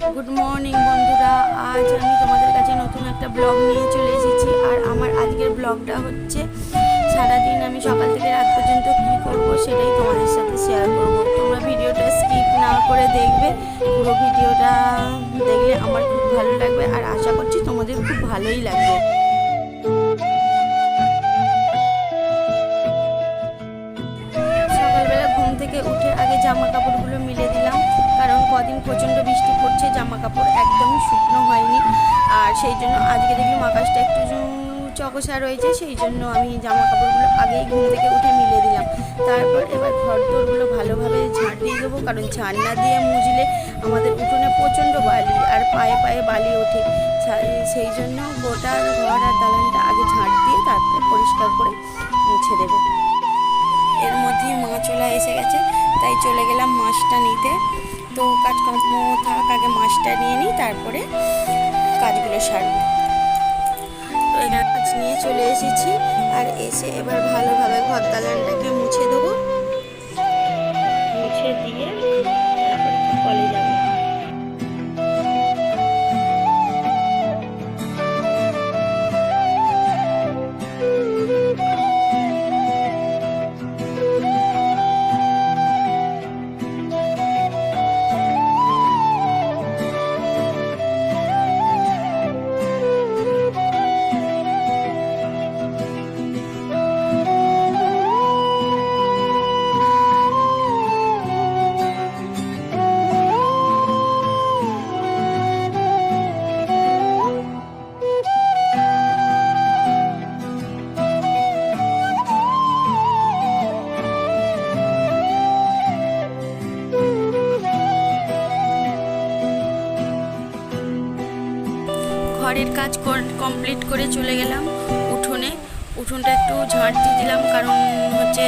Good morning বন্ধুরা। আজ আমি তোমাদের কাছে নতুন একটা ব্লগ নিয়ে চলে এসেছি। আর আমার আজকের ব্লগটা হচ্ছে সারাদিন আমি সকাল থেকে রাত পর্যন্ত কী করব সেটাই তোমাদের সাথে শেয়ার করব। তোমরা ভিডিওটা স্কিপ না করে দেখবে। পুরো ভিডিওটা দেখলে আমার খুব ভালো লাগবে। আর আশা করছি তোমাদের খুব ভালোই লাগবে। কাপড় একদমই শুকনো হয়নি। আর সেই জন্য আজকে দেখলাম আকাশটা একটু চকসা রয়েছে, সেই জন্য আমি জামা কাপড়গুলো আগেই ঘুম থেকে উঠে মিলে দিলাম। তারপর এবার ঘর দোরগুলো ভালোভাবে ঝাঁট দিয়ে দেবো, কারণ ঝাঁট না দিয়ে মুজলে আমাদের উঠোনে প্রচণ্ড বালি আর পায়ে পায়ে বালি ওঠে। সেই জন্য গোটা ঘর আর দালানটা আগে ঝাঁট দিয়ে তারপরে পরিষ্কার করে মুছে দেবো। এর মধ্যেই মা চলে এসে গেছে, তাই চলে গেলাম মাছটা নিতে। তো কাজকর্ম থাক, আগে মাছটা নিয়ে নিই, তারপরে কাজগুলো সারব। তো কাজ নিয়ে চলে এসেছি, আর এসে এবার ভালোভাবে ঘর দালানটাকে মুছে দেবো। ঘরের কাজ কমপ্লিট করে চলে গেলাম উঠোনে। উঠোনটা একটু ঝাঁট দিয়ে দিলাম, কারণ হচ্ছে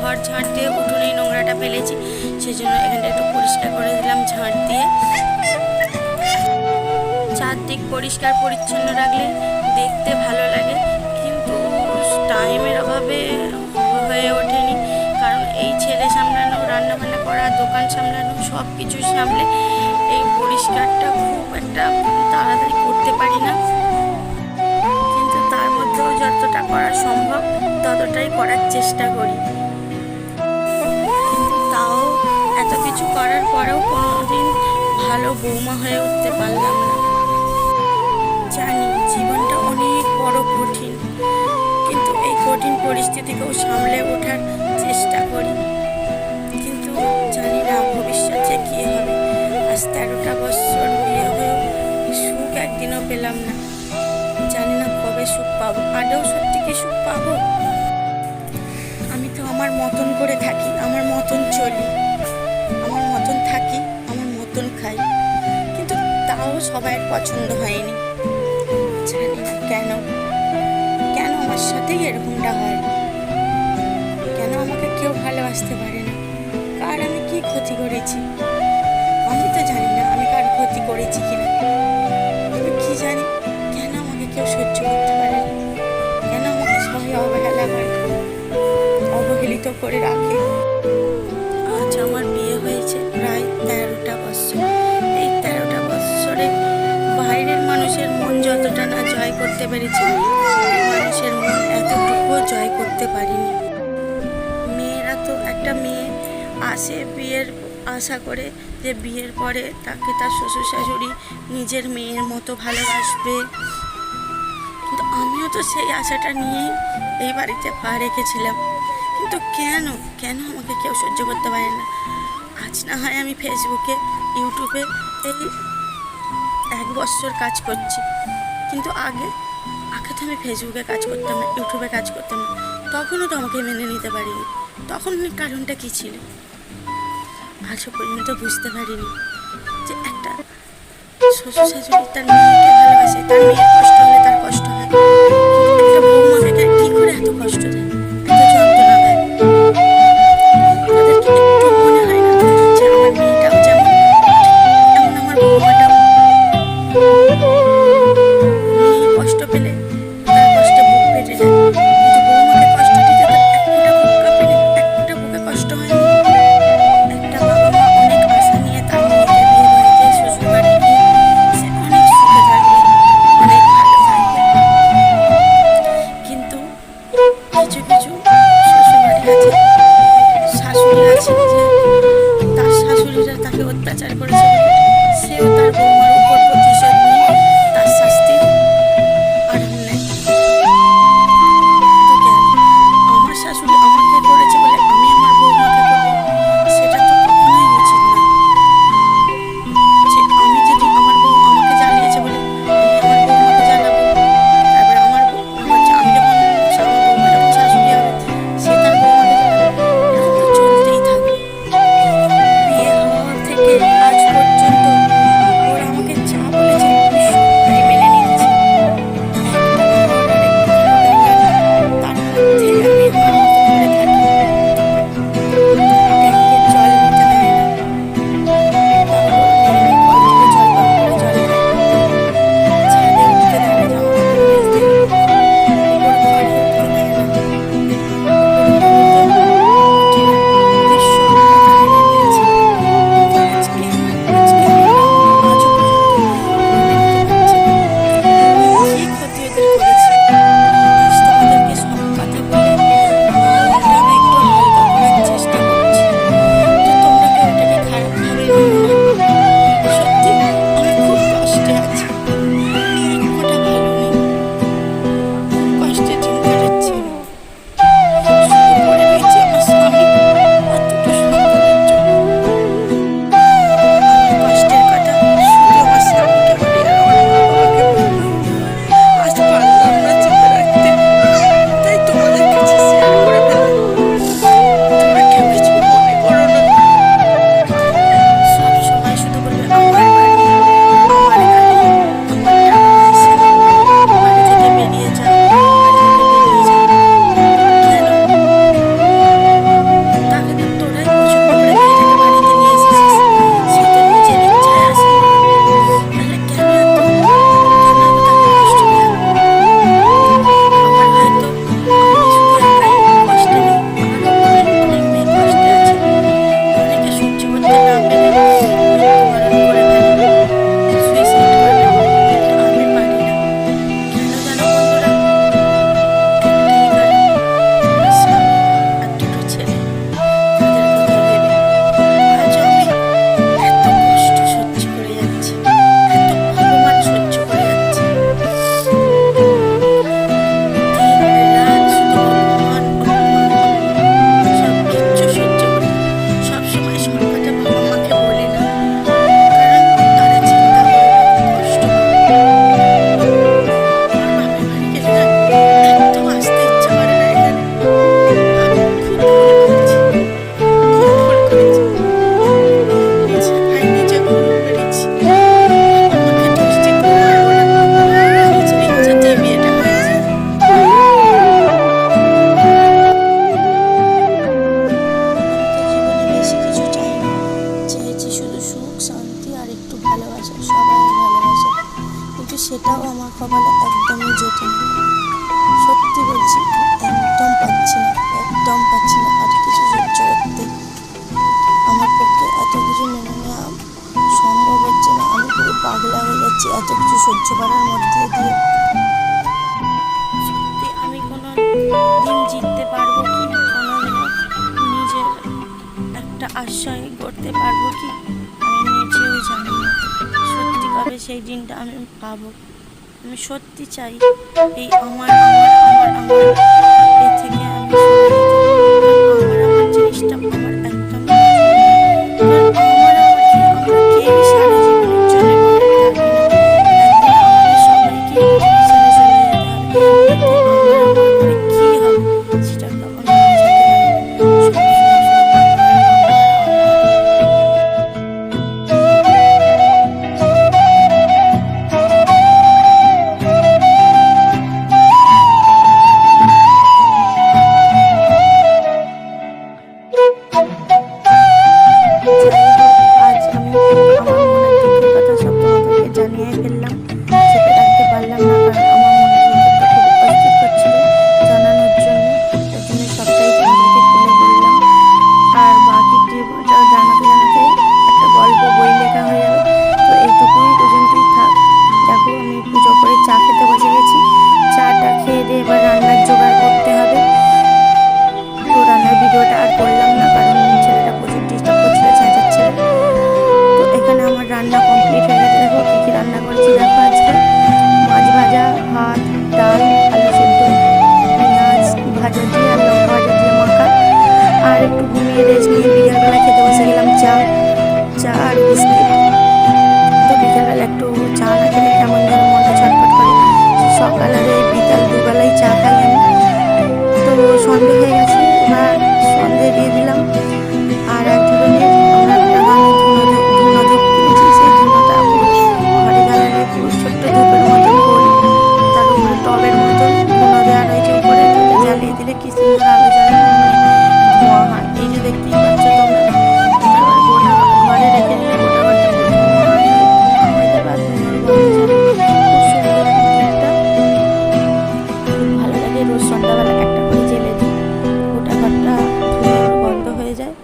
ঘর ঝাঁট দিয়ে উঠোনেই নোংরাটা ফেলেছি সেই জন্য এখানটা একটু পরিষ্কার করে দিলাম ঝাঁট দিয়ে। চারদিক পরিষ্কার পরিচ্ছন্ন রাখলে দেখতে ভালো লাগে, কিন্তু টাইমের অভাবে হয়ে ওঠেনি, কারণ এই ছেলে সামলানো, রান্নাবান্না করা, দোকান সামলানো সব কিছু সামলে এই পরিষ্কারটা করার পরেও কোনোদিন ভালো বৌমা হয়ে উঠতে পারলাম না। জানি জীবনটা অনেক বড় কঠিন, কিন্তু এই কঠিন পরিস্থিতিকেও সামলে ওঠার চেষ্টা করি। কিন্তু জানি না ভবিষ্যতে কী হবে। আজ তেরোটা বছর বিয়ে হয়েও সুখ একদিনও পেলাম না। জানি না কবে সুখ পাবো আদৌ সত্যি কি সুখ পাবো? আমি তো আমার মতন করে থাকি, আমার মতন চলি। সবাইয়ের পছন্দ হয়নি। জানি না কেন। কেন আমার সাথেই এরকমটা হয়? কেন আমাকে কেউ ভালোবাসতে পারে না? কার আমি কি ক্ষতি করেছি? আমি তো জানি না আমি কার ক্ষতি করেছি কিনা। তবে কি জানি কেন আমাকে কেউ সহ্য করতে পারে কেন আমাকে সবাই অবহেলা করে? অবহেলিত করে রাখে? মন না জয় করতে পেরেছি। মানুষের মন এতটুকুও জয় করতে পারিনি। মেয়েরা তো একটা মেয়ে আসে বিয়ের, আশা করে যে বিয়ের পরে তাকে তার শ্বশুর শাশুড়ি নিজের মেয়ের মতো ভালোবাসবে। কিন্তু আমিও তো সেই আশাটা নিয়েই এই বাড়িতে পা রেখেছিলাম। কিন্তু কেন? কেন আমাকে কেউ সহ্য করতে পারে না? আজ না হয় আমি ফেসবুকে ইউটিউবে এই এক বছর কাজ করছি। কিন্তু আগে আগে তো আমি ফেসবুকে কাজ করতাম না, ইউটিউবে কাজ করতাম না। তখনও তো আমাকে মেনে নিতে পারিনি। তখন কারণটা কী ছিল? আজও পর্যন্ত বুঝতে পারিনি যে একটা শ্বশুর শাশুড়ি তার মেয়েকে ভালোবাসে, তার মেয়ের কষ্ট হলে তার কষ্ট হয়। একটা বৌমাকে কি করে এত কষ্ট দেয়? এত কিছু সহ্য করার মধ্যে দিয়ে আমি কোনো দিন জিততে পারব কি? নিজের একটা আশ্রয় করতে পারব কি? আমি নিজেও জানি সত্যি কবে সেই দিনটা আমি পাবো? আমি সত্যি চাই এই আমার আমার আমার আমার। এ থেকে আমি আমার আমার জিনিসটা আমার Thank. একটা করে জেলে দিই গোটা ঘরটা বন্ধ হয়ে যায়।